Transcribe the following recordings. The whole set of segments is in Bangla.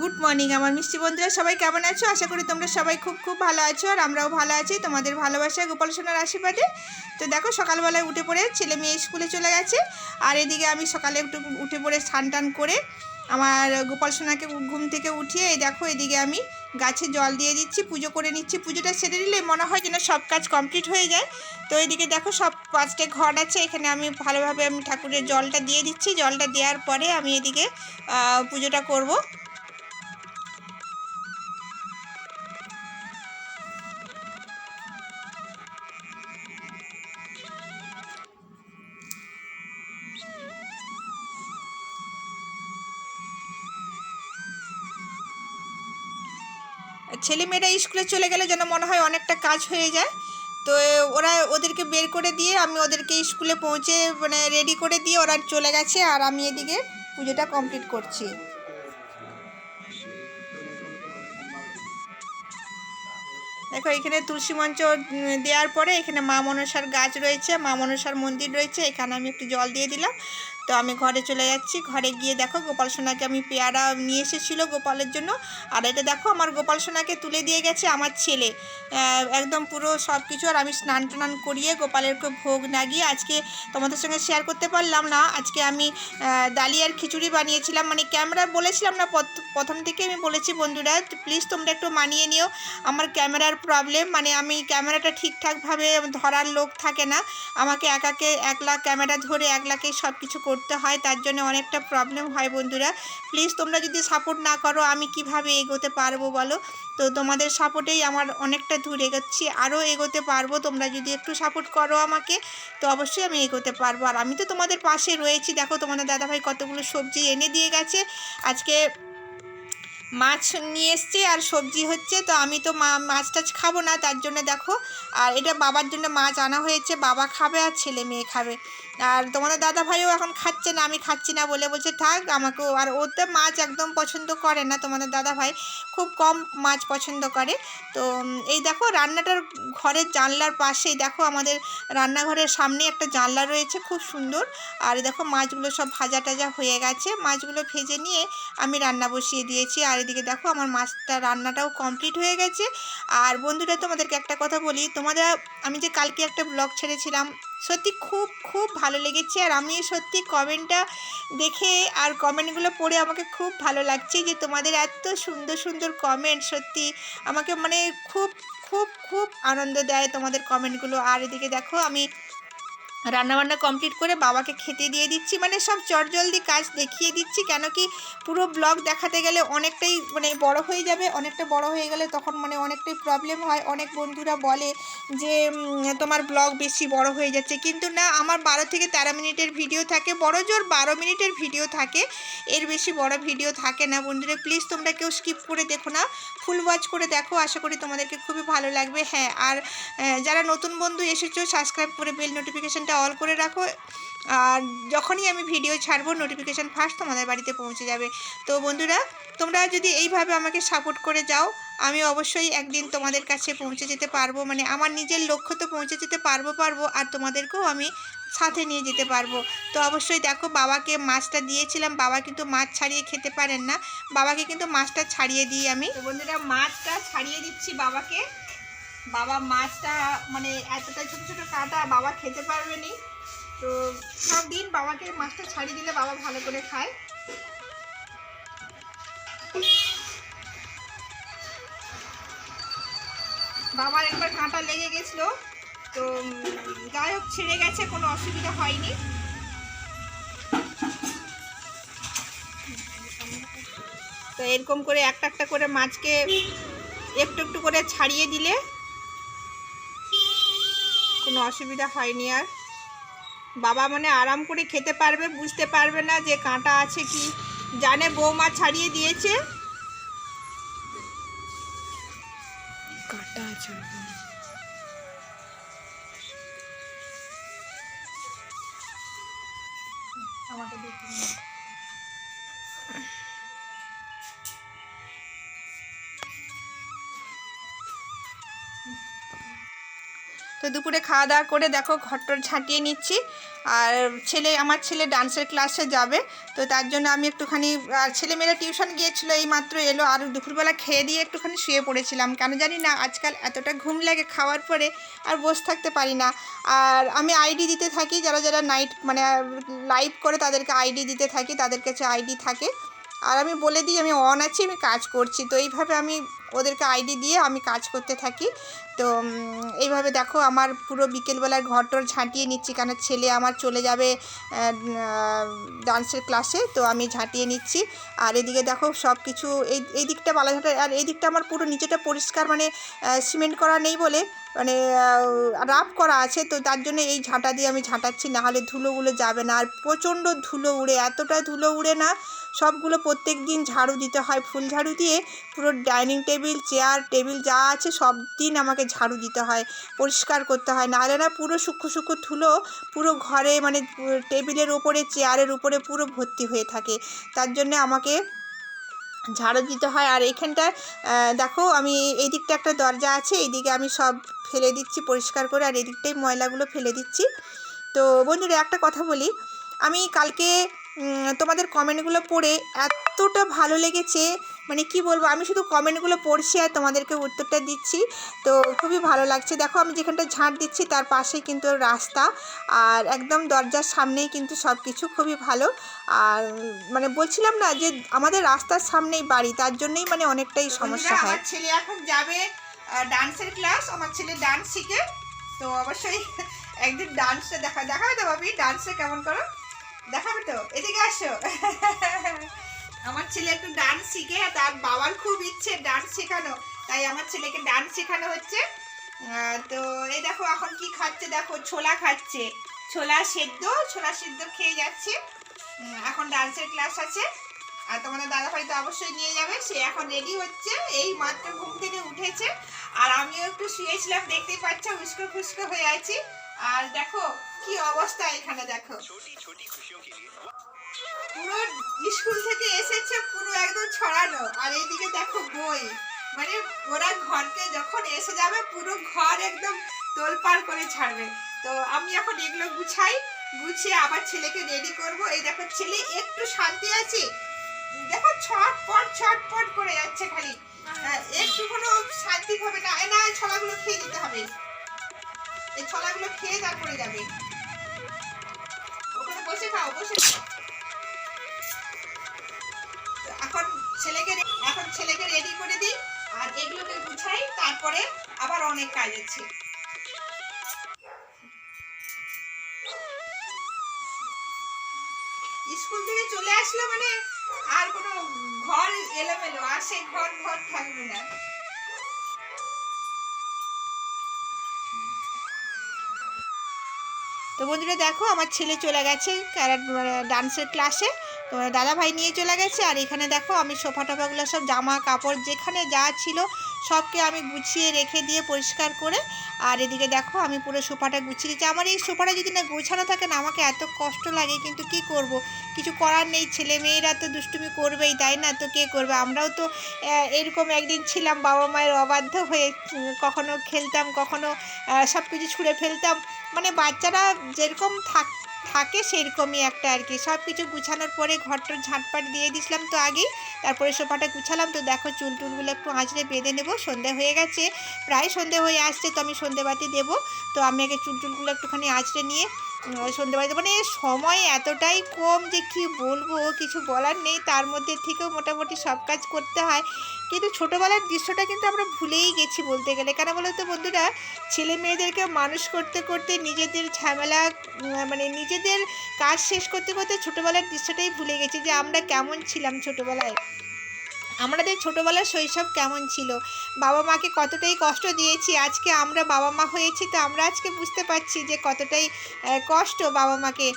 গুড মর্নিং আমার মিষ্টি বন্ধুরা, সবাই কেমন আছো? আশা করি তোমরা সবাই খুব খুব ভালো আছো আর আমরাও ভালো আছি। তোমাদের ভালোবাসা, গোপাল সোনার আশীর্বাদে। তো দেখো, সকালবেলায় উঠে পড়ে ছেলে মেয়ে স্কুলে চলে গেছে। আর এদিকে আমি সকালে একটু উঠে পড়ে স্নান টান করে আমার গোপাল সোনাকে ঘুম থেকে উঠিয়ে এই দেখো, এদিকে আমি গাছে জল দিয়ে দিচ্ছি, পুজো করে নিচ্ছি। পুজোটা সেরে নিলে মনে হয় যেন সব কাজ কমপ্লিট হয়ে যায়। তো এদিকে দেখো, সব পাঁচটা ঘর আছে, এখানে আমি ভালোভাবে আমি ঠাকুরের জলটা দিয়ে দিচ্ছি। জলটা দেওয়ার পরে আমি এদিকে পুজোটা করব। ছেলেমেয়েরা স্কুলে চলে গেলে যেন মনে হয় অনেকটা কাজ হয়ে যায়। তো ওরা ওদেরকে বের করে দিয়ে আমি ওদেরকে স্কুলে পৌঁছে মানে রেডি করে দিয়ে ওরা চলে গেছে আর আমি এদিকে পুজোটা কমপ্লিট করছি। দেখো, এখানে তুলসী মঞ্চ দেওয়ার পরে এখানে মা মনসার গাছ রয়েছে, মা মনসার মন্দির রয়েছে, এখানে আমি একটু জল দিয়ে দিলাম। তো আমি ঘরে চলে যাচ্ছি। ঘরে গিয়ে দেখো গোপাল সোনাকে আমি পেয়ারা নিয়ে এসেছিল গোপালের জন্য। আর এটা দেখো আমার গোপাল সোনাকে তুলে দিয়ে গেছে আমার ছেলে। একদম পুরো সব কিছু আর আমি স্নান টান করিয়ে গোপালেরকে ভোগ লাগিয়ে আজকে তোমাদের সঙ্গে শেয়ার করতে পারলাম না। আজকে আমি ডালিয়ার খিচুড়ি বানিয়েছিলাম। মানে ক্যামেরা বলেছিলাম না প্রথম থেকে আমি বলেছি বন্ধুরা প্লিজ তোমরা একটু মানিয়ে নিও। আমার ক্যামেরার প্রবলেম মানে আমি ক্যামেরাটা ঠিকঠাকভাবে ধরার লোক থাকে না। আমাকে একাকে একলা ক্যামেরা ধরে একলাকে সব কিছু করতে হয়, তার জন্য অনেকটা প্রবলেম হয় বন্ধুরা। প্লিজ তোমরা যদি সাপোর্ট না করো, আমি কীভাবে এগোতে পারব বলো? তো তোমাদের সাপোর্টেই আমার অনেকটা দূর এগোচ্ছি আরও এগোতে পারব। তোমরা যদি একটু সাপোর্ট করো আমাকে, তো অবশ্যই আমি এগোতে পারব। আর আমি তো তোমাদের পাশে রয়েছি, দেখো তোমাদের দাদাভাই কতগুলো সবজি এনে দিয়ে গেছে। আজকে মাছ নিয়ে এসছে আর সবজি হচ্ছে, তো আমি তো মাছ টাছ খাব না, তার জন্য দেখো। আর এটা বাবার জন্য মাছ আনা হয়েছে, বাবা খাবে আর ছেলে মেয়ে খাবে। আর তোমাদের দাদা ভাইও এখন খাচ্ছে না, আমি খাচ্ছি না বলে বলছে, থাক, আমাকেও আর ও তো মাছ একদম পছন্দ করে না তোমাদের দাদা ভাই খুব কম মাছ পছন্দ করে। তো এই দেখো রান্নাটার ঘরের জানলার পাশেই দেখো আমাদের রান্নাঘরের সামনে একটা জানলা রয়েছে, খুব সুন্দর। আর দেখো মাছগুলো সব ভাজা টাজা হয়ে গেছে, মাছগুলো ভেজে নিয়ে আমি রান্না বসিয়ে দিয়েছি। আর এদিকে দেখো আমার মাছটা রান্নাটাও কমপ্লিট হয়ে গেছে। আর বন্ধুরা, তোমাদেরকে একটা কথা বলি, তোমাদের আমি যে কালকে একটা ব্লগ ছেড়েছিলাম সত্যি খুব খুব ভালো লেগেছে। আর আমি সত্যি কমেন্টটা দেখে আর কমেন্টগুলো পড়ে আমাকে খুব ভালো লাগছে যে তোমাদের এত সুন্দর সুন্দর কমেন্ট সত্যি আমাকে মানে খুব খুব খুব আনন্দ দেয় তোমাদের কমেন্টগুলো। আর এদিকে দেখো আমি রান্নাবান্না কমপ্লিট করে বাবাকে খেতে দিয়ে দিচ্ছি। মানে সব চটজলদি কাজ দেখিয়ে দিচ্ছি। কেন কি পুরো ব্লগ দেখাতে গেলে অনেকটাই মানে বড় হয়ে যাবে, অনেকটা বড় হয়ে গেলে তখন মানে অনেকটাই প্রবলেম হয়। অনেক বন্ধুরা বলে যে তোমার ব্লগ বেশি বড় হয়ে যাচ্ছে। কিন্তু না, আমার বারো থেকে তেরো মিনিটের ভিডিও থাকে। বড় জোর বারো মিনিটের ভিডিও থাকে। এর বেশি বড় ভিডিও থাকে না। বন্ধুরা প্লিজ তোমরা কেউ স্কিপ করে দেখো না। ফুল ওয়াচ করে দেখো। আশা করি তোমাদেরকে খুবই ভালো লাগবে। হ্যাঁ আর যারা নতুন বন্ধু এসেছ সাবস্ক্রাইব করে বেল নোটিফিকেশানটা অল করে রাখো। আর যখনই আমি ভিডিও ছাড়বো নোটিফিকেশান ফার্স্ট তোমাদের বাড়িতে পৌঁছে যাবে। তো বন্ধুরা, তোমরা যদি এইভাবে আমাকে সাপোর্ট করে যাও, আমি অবশ্যই একদিন তোমাদের কাছে পৌঁছে যেতে পারব। মানে আমার নিজের লক্ষ্য তো পৌঁছে যেতে পারব পারব, আর তোমাদেরকেও আমি সাথে নিয়ে যেতে পারব। তো অবশ্যই দেখো, বাবাকে মাছটা দিয়েছিলাম। বাবা কিন্তু মাছ ছাড়িয়ে খেতে পারেন না। বাবাকে কিন্তু মাছটা ছাড়িয়ে দিই আমি। বন্ধুরা, মাছটা ছাড়িয়ে দিচ্ছি বাবাকে। বাবা মাছটা মানে এতটাই ছোটো ছোটো কাটা, বাবা খেতে পারবে নি তো সব দিন বাবাকে মাছটা ছাড়িয়ে দিলে বাবা ভালো করে খায়। বাবার একবার কাঁটা লেগে গেছিল, তো যাই হোক ছেড়ে গেছে, কোনো অসুবিধা হয়নি। তো এরকম করে একটা একটা করে মাছকে একটু একটু করে ছাড়িয়ে দিলে কোনো অসুবিধা হয়নি আর। বাবা মানে আরাম করে খেতে পারবে বুঝতে পারবে না যে কাঁটা আছে কি। জানে বৌমা ছাড়িয়ে দিয়েছে। কাটা আছে আমাকে দেখতে তো দুপুরে খাওয়া দাওয়া করে দেখো ঘরটর ঝাঁটিয়ে নিচ্ছি। আর ছেলে, আমার ছেলে ডান্সের ক্লাসে যাবে, তো তার জন্য আমি একটুখানি, আর ছেলেমেয়েরা টিউশন গিয়েছিল এই মাত্র এলো, আর দুপুরবেলা খেয়ে দিয়ে একটুখানি শুয়ে পড়েছিলাম। কেন জানি না, আজকাল এতটা ঘুম লাগে খাওয়ার পরে, আর বসে থাকতে পারি না। আর আমি আইডি দিতে থাকি, যারা যারা নাইট মানে লাইভ করে তাদেরকে আইডি দিতে থাকি, তাদের কাছে আইডি থাকে। আর আমি বলে দিই, আমি অন আছি, আমি কাজ করছি। তো এইভাবে আমি ওদেরকে আইডি দিয়ে আমি কাজ করতে থাকি। তো এইভাবে দেখো আমার পুরো বিকেলবেলার ঘরটর ঝাঁটিয়ে নিচ্ছি, কেন ছেলে আমার চলে যাবে ডান্সের ক্লাসে তো আমি ঝাঁটিয়ে নিচ্ছি। আর এদিকে দেখো সব কিছু এই এই দিকটা বালাঘাটা আর এই দিকটা আমার পুরো নিচেটা পরিষ্কার মানে সিমেন্ট করা নেই বলে মানে রাফ করা আছে। তো তার জন্য এই ঝাঁটা দিয়ে আমি ঝাঁটাচ্ছি না হলে ধুলোগুলো যাবে না। আর প্রচণ্ড ধুলো উড়ে, এতটা ধুলো উড়ে না সবগুলো প্রত্যেক দিন ঝাড়ু দিতে হয়। ফুল ঝাড়ু দিয়ে পুরো ডাইনিং টেবিল, চেয়ার, টেবিল যা আছে সব দিন আমাকে ঝাড়ু দিতে হয়, পরিষ্কার করতে হয়। নাহলে না পুরো সূক্ষ্ম সূক্ষ্ম ধুলো পুরো ঘরে মানে টেবিলের উপরে চেয়ারের উপরে পুরো ভর্তি হয়ে থাকে। তার জন্যে আমাকে ঝাড়ু দিতে হয়। আর এখানটায় দেখো আমি এই দিকটা একটা দরজা আছে এইদিকে আমি সব ফেলে দিচ্ছি পরিষ্কার করে। আর এদিকটাই ময়লাগুলো ফেলে দিচ্ছি। তো বন্ধুরা, একটা কথা বলি। আমি কালকে তোমাদের কমেন্টগুলো পড়ে এতটা ভালো লেগেছে মানে কি বলব আমি শুধু কমেন্টগুলো পড়ছি আর তোমাদেরকে উত্তরটা দিচ্ছি। তো খুবই ভালো লাগছে। দেখো আমি যেখানটা ঝাঁট দিচ্ছি তার পাশেই কিন্তু রাস্তা আর একদম দরজার সামনেই কিন্তু সব কিছু খুবই ভালো। আর মানে বলছিলাম না যে আমাদের রাস্তার সামনেই বাড়ি তার জন্যই মানে অনেকটাই সমস্যা হয়। আমার ছেলে এখন যাবে ডান্সের ক্লাস আমার ছেলে ডান্স শিখে। তো অবশ্যই একদিন ডান্সটা দেখা দেখাবে তো ভাবি ডান্সটা কেমন করো? দেখাবে তো? এদিকে আসো। আমার ছেলে একটু ডান্স শিখে, তার বাবার খুব ইচ্ছে ডান্স শেখানো। তাই আমার ছেলেকে ডান্স শেখানো হচ্ছে। তো এই দেখো, এখন কি খাচ্ছে? দেখো, ছোলা খাচ্ছে। ছোলা সেদ্ধ ছোলা সেদ্ধ খেয়ে যাচ্ছে। এখন ডান্সের ক্লাস আছে। আর তোমাদের দাদা ভাই তো অবশ্যই নিয়ে যাবে। সে এখন রেডি হচ্ছে। এই মাত্র ঘুম থেকে উঠেছে। আর আমিও একটু শুয়েছিলাম, দেখতেই পাচ্ছ উস্কো খুস্কো হয়ে আছি। আর দেখো কি অবস্থা এখানে দেখো। পুরো স্কুল থেকে এসেছে পুরো একদম ছড়ানো। আর এইদিকে দেখো বই। মানে ওরা ঘরকে যখন এসে যাবে পুরো ঘর একদম তোলপাড় করে ছাড়বে। তো আমি এখন এগুলো গুছাই গুছিয়ে আবার ছেলেকে রেডি করব। এই দেখো ছেলে একটু শান্তি আছে। দেখো ছটপট ছটপট করে যাচ্ছে খালি। একটু কোনো শান্তি হবে না এ না এই ছলাগুলো খেয়ে দিতে হবে। এই ছলাগুলো খেয়ে যাবে। ওখানে বসে খাও বসে এখন ছেলেকে এখন ছেলেকে রেডি করে দিই, আর এগুলোকে গুছাই, তারপরে আবার অনেক কাজ আছে। স্কুল থেকে চলে আসলো মানে আর কোনো ঘর এলোমেলো, আর সেই ঘর ঘর থাকবে না। তো বন্ধুরা দেখো, আমার ছেলে চলে গেছে ক্যারাট ডান্সের ক্লাসে। তো দাদা ভাই নিয়ে চলে গেছে, আর এখানে দেখো আমি সোফা টোফাগুলো সব জামা কাপড় যেখানে যা ছিল সবকে আমি গুছিয়ে রেখে দিয়ে পরিষ্কার করে, আর এদিকে দেখো আমি পুরো সোফাটা গুছিয়ে দিচ্ছি। আমার এই সোফাটা যদি না গোছানো থাকে না, আমাকে এত কষ্ট লাগে, কিন্তু কি করব? কিছু করার নেই, ছেলে মেয়েরা তো দুষ্টুমি করবেই, তাই না? তো কে করবে? আমরাও তো এরকম একদিন ছিলাম, বাবা মায়ের অবাধ্য হয়ে কখনো খেলতাম, কখনো সব কিছু ছুঁড়ে ফেলতাম। মানে বাচ্চারা যেরকম থাক থাকে সেরকমই একটা আর কি। সব কিছু গুছানোর পরে ঘরটার ঝাঁটপাট দিয়ে দিছিলাম তো আগেই। তারপরে সোফাটা গুছালাম তো দেখো চুল টুলগুলো একটু আঁচড়ে বেঁধে নেব। সন্ধে হয়ে গেছে। প্রায় সন্ধে হয়ে আসছে তো আমি সন্ধেবাতি দেবো। তো আমি আগে চুল টুলগুলো একটুখানি আঁচড়ে নিয়ে সন্ধেবাতি মানে সময় এতটাই কম যে কি বলব, কিছু বলার নেই। তার মধ্যে থেকেও মোটামুটি সব কাজ করতে হয়। কিন্তু ছোটোবেলার দৃশ্যটা কিন্তু আমরা ভুলেই গেছি বলতে গেলে। কেন বলো তো বন্ধুরা, ছেলে মেয়েদেরকে মানুষ করতে করতে নিজেদের ঝামেলা মানে নিজেদের কাজ শেষ করতে করতে ছোটোবেলার দৃশ্যটাই ভুলে গেছি যে আমরা কেমন ছিলাম ছোটোবেলায়। আমাদের ছোটোবেলার শৈশব কেমন ছিল? বাবা মাকে কতটাই কষ্ট দিয়েছি? আজকে আমরা বাবা মা হয়েছি তো আমরা আজকে বুঝতে পারছি যে কতটাই কষ্ট বাবা মাকে।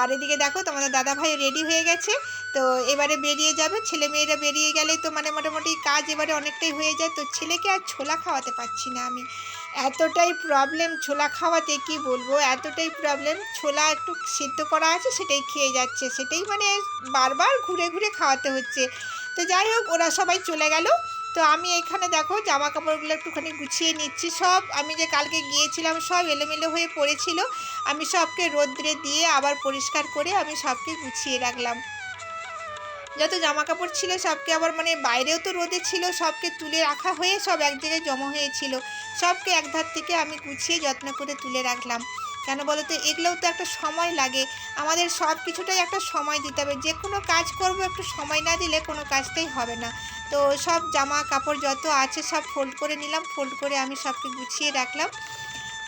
আর এদিকে দেখো তোমাদের দাদা ভাই রেডি হয়ে গেছে। তো এবারে বেরিয়ে যাবে। ছেলে মেয়েরা বেরিয়ে গেলেই তো মানে মোটামুটি কাজ এবারে অনেকটাই হয়ে যায়। তো ছেলেকে আর ছোলা খাওয়াতে পারছি না আমি। এতটাই প্রবলেম ছোলা খাওয়াতে কি বলব? এতটাই প্রবলেম ছোলা একটু সিদ্ধ করা আছে সেটাই খেয়ে যাচ্ছে। সেটাই মানে বারবার ঘুরে ঘুরে খাওয়াতে হচ্ছে। তো যাই হোক, ওরা সবাই চলে গেল। তো আমি এখানে দেখো জামা কাপড়গুলো একটুখানি গুছিয়ে নিচ্ছি সব। আমি যে কালকে গিয়েছিলাম, সব এলোমেলো হয়ে পড়েছিল। আমি সবকে রোদ্রে দিয়ে আবার পরিষ্কার করে আমি সবকে গুছিয়ে রাখলাম। যত জামা কাপড় ছিল, সবকে আবার মানে বাইরেও তো রোদে ছিল, সবকে তুলে রাখা হয়ে সব এক জায়গায় জমা হয়েছিল। সবকে এক ধার থেকে আমি গুছিয়ে যত্ন করে তুলে রাখলাম। কেন বলো তো? এগুলোও তো একটা সময় লাগে। আমাদের সব কিছুটাই একটা সময় দিতে হবে। যে কোনো কাজ করব, একটু সময় না দিলে কোনো কাজটাই হবে না। তো সব জামা কাপড় যত আছে সব ফোল্ড করে নিলাম। ফোল্ড করে আমি সবকে গুছিয়ে রাখলাম।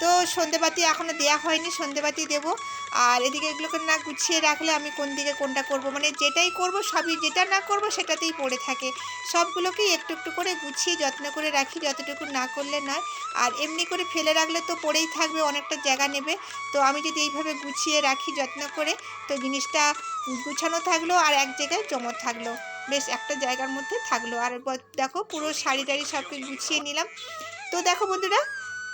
তো সন্ধেবাতি এখনও দেওয়া হয়নি সন্ধেবাতি দেবো। আর এদিকে এগুলোকে না গুছিয়ে রাখলে আমি কোন দিকে কোনটা করব? মানে যেটাই করব, সবই যেটা না করব সেটাতেই পড়ে থাকে। সবগুলোকেই একটু একটু করে গুছিয়ে যত্ন করে রাখি, যতটুকু না করলে নয়। আর এমনি করে ফেলে রাখলে তো পড়েই থাকবে, অনেকটা জায়গা নেবে। তো আমি যদি এইভাবে গুছিয়ে রাখি যত্ন করে, তো জিনিসটা গুছানো থাকল আর এক জায়গায় জমা থাকল। বেশ একটা জায়গার মধ্যে থাকল। আর দেখো পুরো শাড়ি টাড়ি সবকে গুছিয়ে নিলাম। তো দেখো বন্ধুরা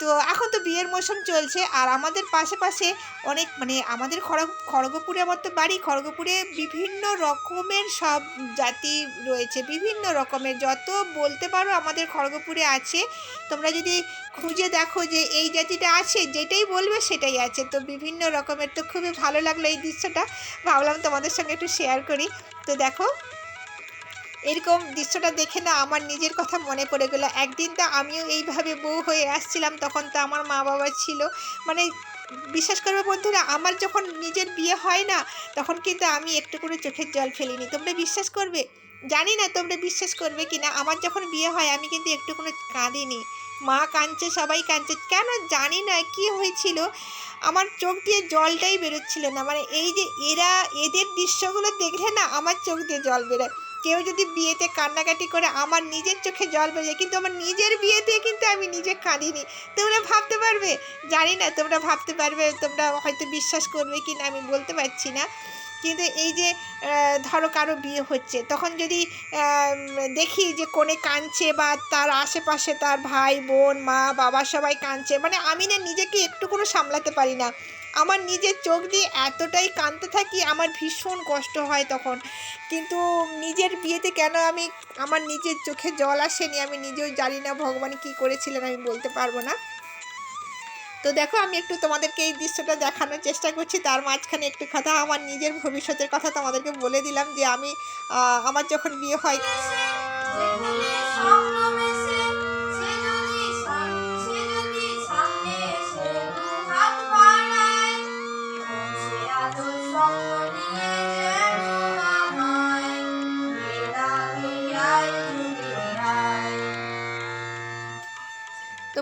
তো এখন তো বিয়ের মৌসুম চলছে আর আমাদের পাশে পাশে অনেক মানে আমাদের খড়গ, খড়গপুরে আমার তো বাড়ি, খড়গপুরে বিভিন্ন রকমের সব জাতি রয়েছে, বিভিন্ন রকমের। যত বলতে পারো আমাদের খড়গপুরে আছে। তোমরা যদি খুঁজে দেখো যে এই জাতিটা আছে, যেটাই বলবে সেটাই আছে। তো বিভিন্ন রকমের তো খুবই ভালো লাগল এই দৃশ্যটা। ভাবলাম তোমাদের সঙ্গে একটু শেয়ার করি। তো দেখো এরকম দৃশ্যটা দেখে না আমার নিজের কথা মনে পড়ে গেলো। একদিন তো আমিও এইভাবে বউ হয়ে আসছিলাম, তখন তো আমার মা বাবা ছিল। মানে বিশ্বাস করবে বন্ধুরা, আমার যখন নিজের বিয়ে হয় না, তখন কিন্তু আমি একটু করে চোখের জল ফেলিনি। তোমরা বিশ্বাস করবে? জানি না তোমরা বিশ্বাস করবে কি না। আমার যখন বিয়ে হয়, আমি কিন্তু একটু কোনো কাঁদিনি। মা কাঁদছে, সবাই কাঁদছে। কেন জানি না কি হয়েছিল, আমার চোখ দিয়ে জলটাই বেরোচ্ছিল না। মানে এই যে এরা, এদের দৃশ্যগুলো দেখলে না আমার চোখ দিয়ে জল বেরোয়। কেউ যদি বিয়েতে কান্নাকাটি করে আমার নিজের চোখে জল বেরিয়ে কিন্তু আমার নিজের বিয়েতে কিন্তু আমি নিজে কাঁদিনি। তোমরা ভাবতে পারবে? জানি না, তোমরা ভাবতে পারবে, তোমরা হয়তো বিশ্বাস করবে কি না আমি বলতে পারছি না। কিন্তু এই যে ধরো কারও বিয়ে হচ্ছে, তখন যদি দেখি যে কোণে কাঁদছে বা তার আশেপাশে তার ভাই, বোন, মা, বাবা সবাই কাঁদছে মানে আমি না নিজেকে একটু কোনো সামলাতে পারি না। আমার নিজের চোখ দিয়ে এতটাই কাঁদতে থাকি, আমার ভীষণ কষ্ট হয় তখন। কিন্তু নিজের বিয়েতে কেন আমি আমার নিজের চোখে জল আসেনি, আমি নিজেও জানি না ভগবান কী করেছিলেন, আমি বলতে পারব না। তো দেখো, আমি একটু তোমাদেরকে এই দৃশ্যটা দেখানোর চেষ্টা করছি। তার মাঝখানে একটু কথা, আমার নিজের ভবিষ্যতের কথা তোমাদেরকে বলে দিলাম যে আমি আমার যখন বিয়ে হয়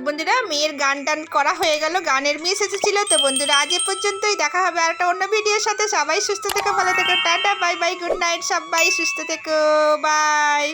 বন্ধুরা, মেয়ের গান টান করা হয়ে গেল, গানের মিস এসেছিল। তো বন্ধুরা, আজ এ পর্যন্তই। দেখা হবে আর একটা অন্য ভিডিওর সাথে। সবাই সুস্থ থেকো, ভালো থেকো, tata, bye bye, good night, সবাই সুস্থ থেকো, বাই।